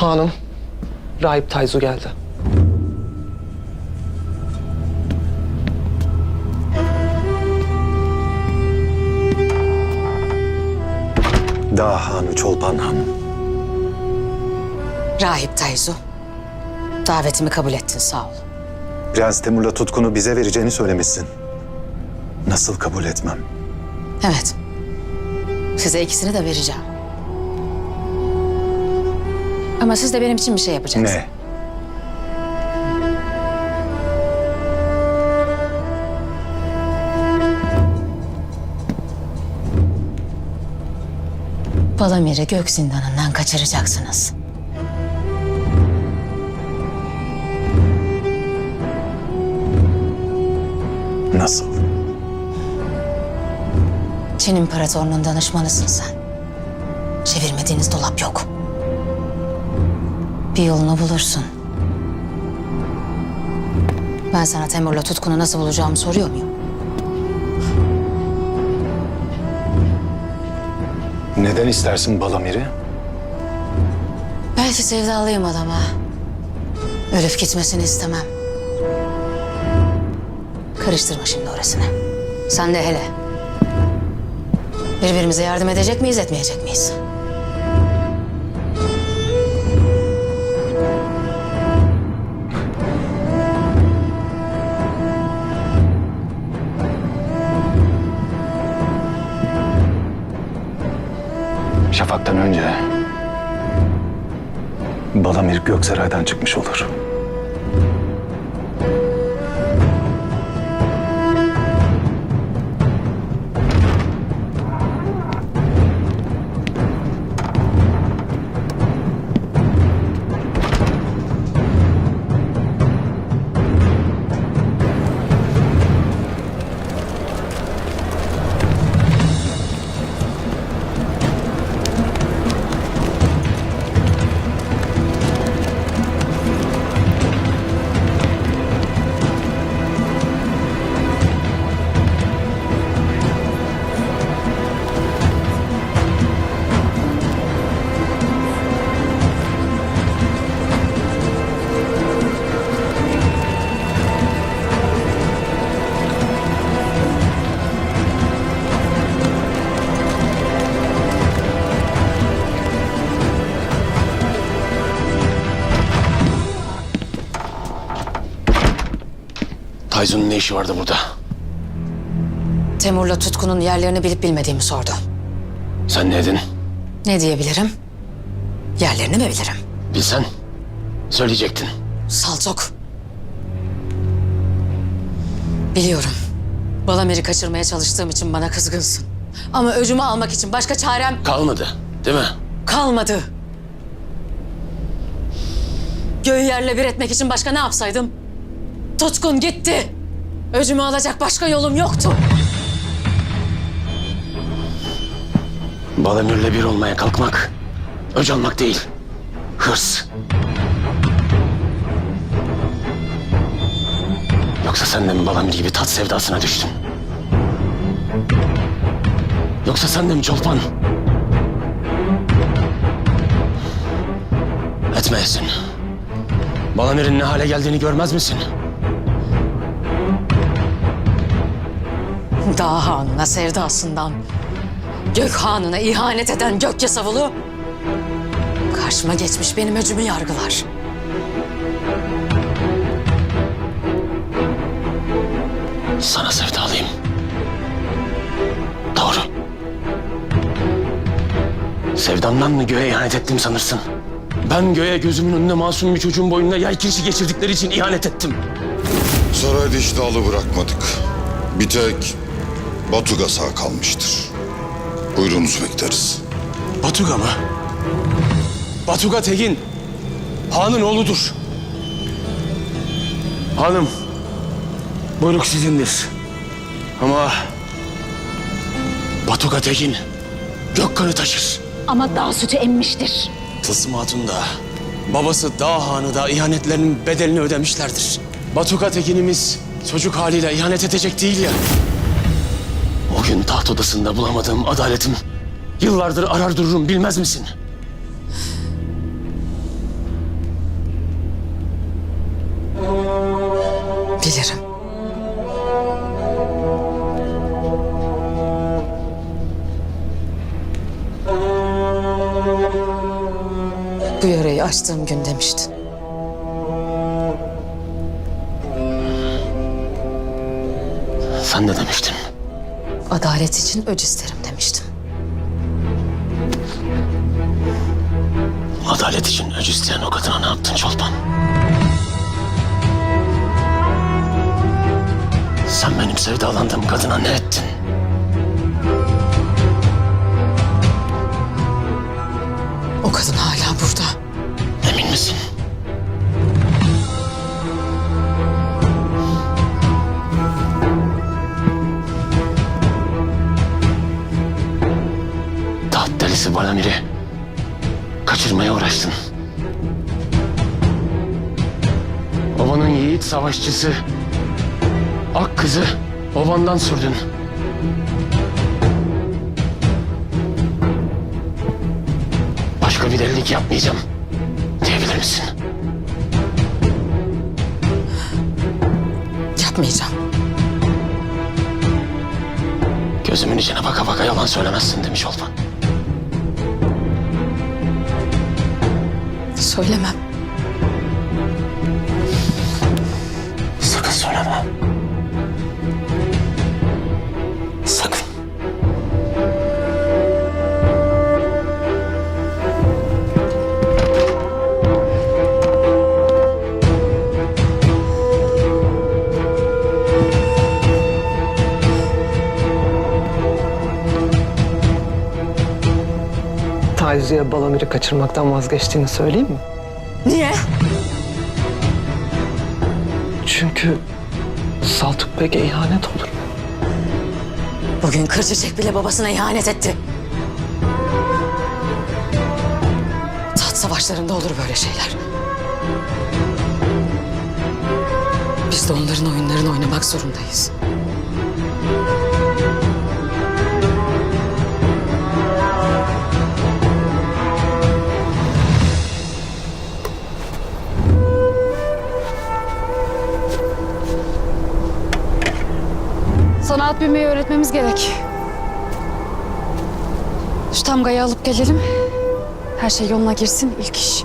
Hanım, Rahip Tayzu geldi. Dağ Hanı Çolpan Han. Rahip Tayzu. Davetimi kabul ettin sağ ol. Prens Temur'la tutkunu bize vereceğini söylemişsin. Nasıl kabul etmem? Evet. Size ikisini de vereceğim. Ama siz de benim için bir şey yapacaksınız. Ne? Balamir'i gök zindanından kaçıracaksınız. Nasıl? Çin İmparatorluğu'nun danışmanısın sen. Çevirmediğiniz dolap yok. Bir yolunu bulursun. Ben sana Temur'la Tutkun'u nasıl bulacağımı soruyor muyum? Neden istersin Balamir'i? Belki sevdalıyım adama. Ölüp gitmesini istemem. Karıştırma şimdi orasını. Sen de hele. Birbirimize yardım edecek miyiz, etmeyecek miyiz? Şafak'tan önce Balamir Göksaray'dan çıkmış olur. Tayzun'un ne işi vardı burada? Temur'la Tutkun'un yerlerini bilip bilmediğimi sordu. Sen ne dedin? Ne diyebilirim? Yerlerini mi bilirim? Bilsen söyleyecektin. Saltok. Biliyorum. Balamir'i kaçırmaya çalıştığım için bana kızgınsın. Ama öcümü almak için başka çarem Kalmadı değil mi? kalmadı. Göğü yerle bir etmek için başka ne yapsaydım? Tutkun gitti. Öcümü alacak başka yolum yoktu. Balamir'le bir olmaya kalkmak, öc almak değil. Hırs. Yoksa sen de mi Balamir gibi tat sevdasına düştün? Yoksa sen de mi Çolpan? Etmeyesin. Balamir'in ne hale geldiğini görmez misin? Dağ Hanı'na sevdasından, Gök Hanı'na ihanet eden Gök Yasavulu... ...karşıma geçmiş benim öcümü yargılar. Sana sevdalıyım. Doğru. Sevdamdan mı göğe ihanet ettim sanırsın? Ben göğe gözümün önünde masum bir çocuğun boynuna yay kirişi geçirdikleri için ihanet ettim. Sarayda iştahlı bırakmadık. Bir tek Batuga sağ kalmıştır. Buyrunuzu bekleriz. Batuga mı? Batuga Tegin. Hanın oğludur. Hanım. Buyruk sizindir. Ama... Batuga Tegin. Gök kanı taşır. Ama dağ sütü emmiştir. Tılsım Hatun da, babası Dağ Hanı da ihanetlerinin bedelini ödemişlerdir. Batuka Tekin'imiz çocuk haliyle ihanet edecek değil ya. Bugün taht odasında bulamadığım adaletim yıllardır arar dururum bilmez misin? Bilirim. Bu yarayı açtığım gün demiştin. Sen de demiştin. Adalet için öc isterim demiştim. Adalet için öc isteyen o kadına ne yaptın Çolpan? Sen benim sevdalandığım kadına ne ettin? O kadın Balamir'i kaçırmaya uğraştın. Babanın yiğit savaşçısı Ak kızı obandan sürdün. Başka bir delilik yapmayacağım diyebilir misin? Yapmayacağım. Gözümün içine baka baka yalan söylemezsin demiş Olpan. Söylemem. Sakın söyleme. Tayzu'ya Balamir'i kaçırmaktan vazgeçtiğini söyleyeyim mi? Niye? Çünkü Saltuk Bek'e ihanet olur. Bugün Kırçıçek bile babasına ihanet etti. Taht savaşlarında olur böyle şeyler. Biz de onların oyunlarını oynamak zorundayız. Sana at binmeyi öğretmemiz gerek. Şu tamgayı alıp gelelim. Her şey yoluna girsin ilk iş.